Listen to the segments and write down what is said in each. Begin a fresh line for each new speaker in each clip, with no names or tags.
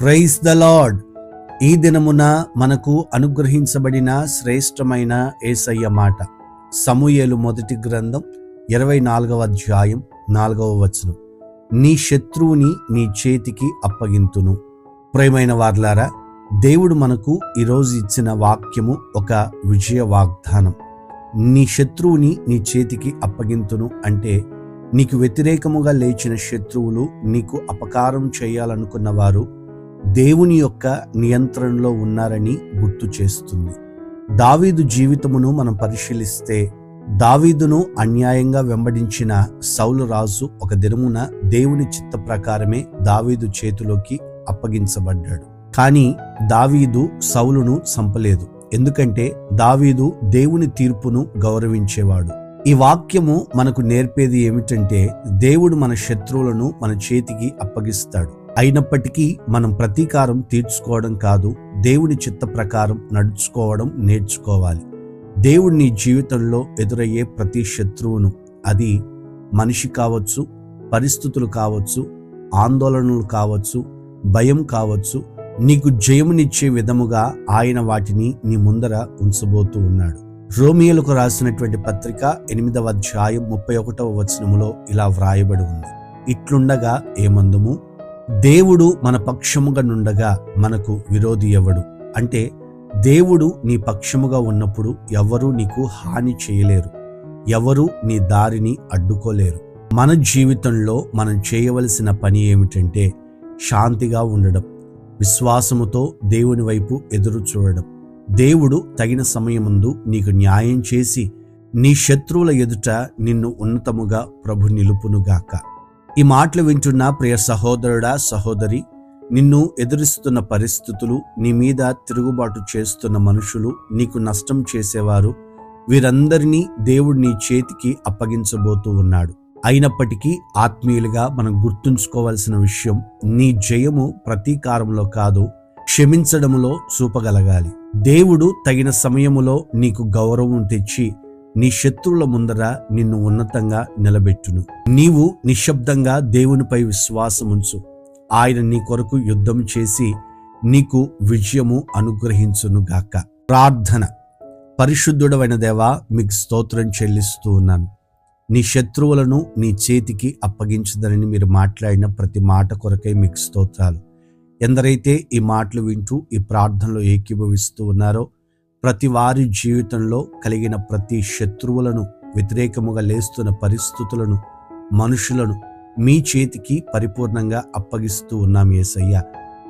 Praise the lord. ఈ దినమున మనకు అనుగ్రహించబడిన శ్రేష్టమైన ఏసయ్య మాట. సమూయేలు మొదటి గ్రంథం ఇరవై నాలుగవ అధ్యాయం నాలుగవ వచనం. నీ శత్రువుని నీ చేతికి అప్పగింతును. ప్రేమైన వార్లారా దేవుడు మనకు ఈరోజు ఇచ్చిన వాక్యము ఒక విజయ వాగ్దానం నీ శత్రువుని నీ చేతికి అప్పగింతును అంటే నీకు వ్యతిరేకముగా లేచిన శత్రువులు నీకు అపకారం చేయాలనుకున్న వారు దేవుని యొక్క నియంత్రణలో ఉన్నారని గుర్తు చేస్తుంది. దావీదు జీవితమును మనం పరిశీలిస్తే దావీదును అన్యాయంగా వెంబడించిన సౌలు రాజు ఒక దినమున దేవుని చిత్త ప్రకారమే దావీదు చేతిలోకి అప్పగించబడ్డాడు. కానీ దావీదు సౌలును చంపలేదు ఎందుకంటే దావీదు దేవుని తీర్పును గౌరవించేవాడు. ఈ వాక్యము మనకు నేర్పేది ఏమిటంటే దేవుడు మన శత్రువులను మన చేతికి అప్పగిస్తాడు. అయినప్పటికీ మనం ప్రతీకారం తీర్చుకోవడం కాదు దేవుని చిత్త ప్రకారం నడుచుకోవడం నేర్చుకోవాలి. దేవుడు నీ జీవితంలో ఎదురయ్యే ప్రతి శత్రువును అది మనిషి కావచ్చు పరిస్థితులు కావచ్చు ఆందోళనలు కావచ్చు భయం కావచ్చు నీకు జయమునిచ్చే విధముగా ఆయన వాటిని నీ ముందర ఉంచబోతూ ఉన్నాడు. రోమియోలకు రాసినటువంటి పత్రిక ఎనిమిదవ అధ్యాయం ముప్పై ఒకటవ వచనములో ఇలా వ్రాయబడి ఉంది. ఇట్లుండగా ఏమందుము? దేవుడు మన పక్షముగా నుండగా మనకు విరోధి ఎవడు? అంటే దేవుడు నీ పక్షముగా ఉన్నప్పుడు ఎవరూ నీకు హాని చేయలేరు. ఎవరూ నీ దారిని అడ్డుకోలేరు. మన జీవితంలో మనం చేయవలసిన పని ఏమిటంటే శాంతిగా ఉండడం విశ్వాసముతో దేవుని వైపు ఎదురు చూడడం. దేవుడు తగిన సమయముందు నీకు న్యాయం చేసి నీ శత్రువుల ఎదుట నిన్ను ఉన్నతముగా ప్రభు నిలుపునుగాక. ఈ మాటలు వింటున్న ప్రియ సహోదరుడా సహోదరి నిన్ను ఎదురిస్తున్న పరిస్థితులు నీ మీద తిరుగుబాటు చేస్తున్న మనుషులు నీకు నష్టం చేసేవారు వీరందరినీ దేవుడు నీ చేతికి అప్పగించబోతూ ఉన్నాడు. అయినప్పటికీ ఆత్మీయులుగా మనం గుర్తుంచుకోవాల్సిన విషయం నీ జయము ప్రతీకారంలో కాదు క్షమించడములో చూపగలగాలి. దేవుడు తగిన సమయములో నీకు గౌరవం తెచ్చి నీ శత్రువుల ముందర నిన్ను ఉన్నతంగా నిలబెట్టును. నీవు నిశ్శబ్దంగా దేవునిపై విశ్వాసముంచు. ఆయన నీ కొరకు యుద్ధం చేసి నీకు విజయము అనుగ్రహించునుగాక ప్రార్థన. పరిశుద్ధుడమైన దేవా మీకు స్తోత్రం చెల్లిస్తూ ఉన్నాను. నీ శత్రువులను నీ చేతికి అప్పగించదని మీరు మాట్లాడిన ప్రతి మాట కొరకై మీకు స్తోత్రాలు. ఎందరైతే ఈ మాటలు వింటూ ఈ ప్రార్థనలో ఏకీభవిస్తూ ఉన్నారో ప్రతి వారి జీవితంలో కలిగిన ప్రతి శత్రువులను వ్యతిరేకముగా లేస్తున్న పరిస్థితులను మనుషులను మీ చేతికి పరిపూర్ణంగా అప్పగిస్తూ ఉన్నాం ఏసయ్య.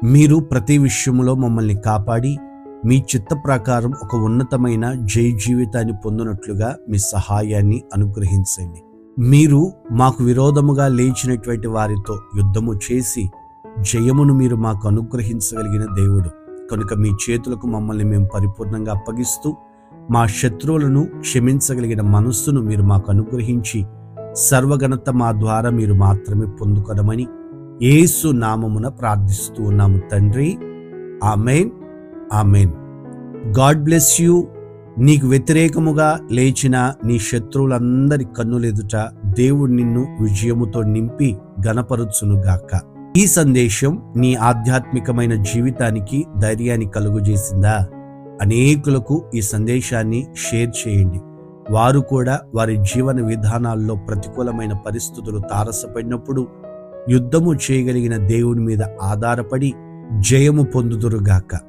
మీరు ప్రతి విషయంలో మమ్మల్ని కాపాడి మీ చిత్త ప్రకారం ఒక ఉన్నతమైన జై జీవితాన్ని పొందినట్లుగా మీ సహాయాన్ని అనుగ్రహించండి. మీరు మాకు విరోధముగా లేచినటువంటి వారితో యుద్ధము చేసి జయమును మీరు మాకు అనుగ్రహించగలిగిన దేవుడు. కనుక మీ చేతులకు మమ్మల్ని మేము పరిపూర్ణంగా అప్పగిస్తూ మా శత్రువులను క్షమించగలిగిన మనస్సును మీరు మాకు అనుగ్రహించి సర్వగణత మా ద్వారా మీరు మాత్రమే పొందుకొనమని ఏసు నామమున ప్రార్థిస్తూ ఉన్నాము తండ్రి. Amen. Amen. God bless you. నీకు వ్యతిరేకముగా లేచిన నీ శత్రువులందరి కన్నులెదుట దేవుడు నిన్ను విజయముతో నింపి గనపరుచునుగాక ఈ సందేశం నీ ఆధ్యాత్మికమైన జీవితానికి ధైర్యాన్ని కలుగజేసిందా? అనేకులకు ఈ సందేశాన్ని షేర్ చేయండి. వారు కూడా వారి జీవన విధానాల్లో ప్రతికూలమైన పరిస్థితులు తారసపడినప్పుడు యుద్ధము చేయగలిగిన దేవుని మీద ఆధారపడి జయము పొందుదురుగాక.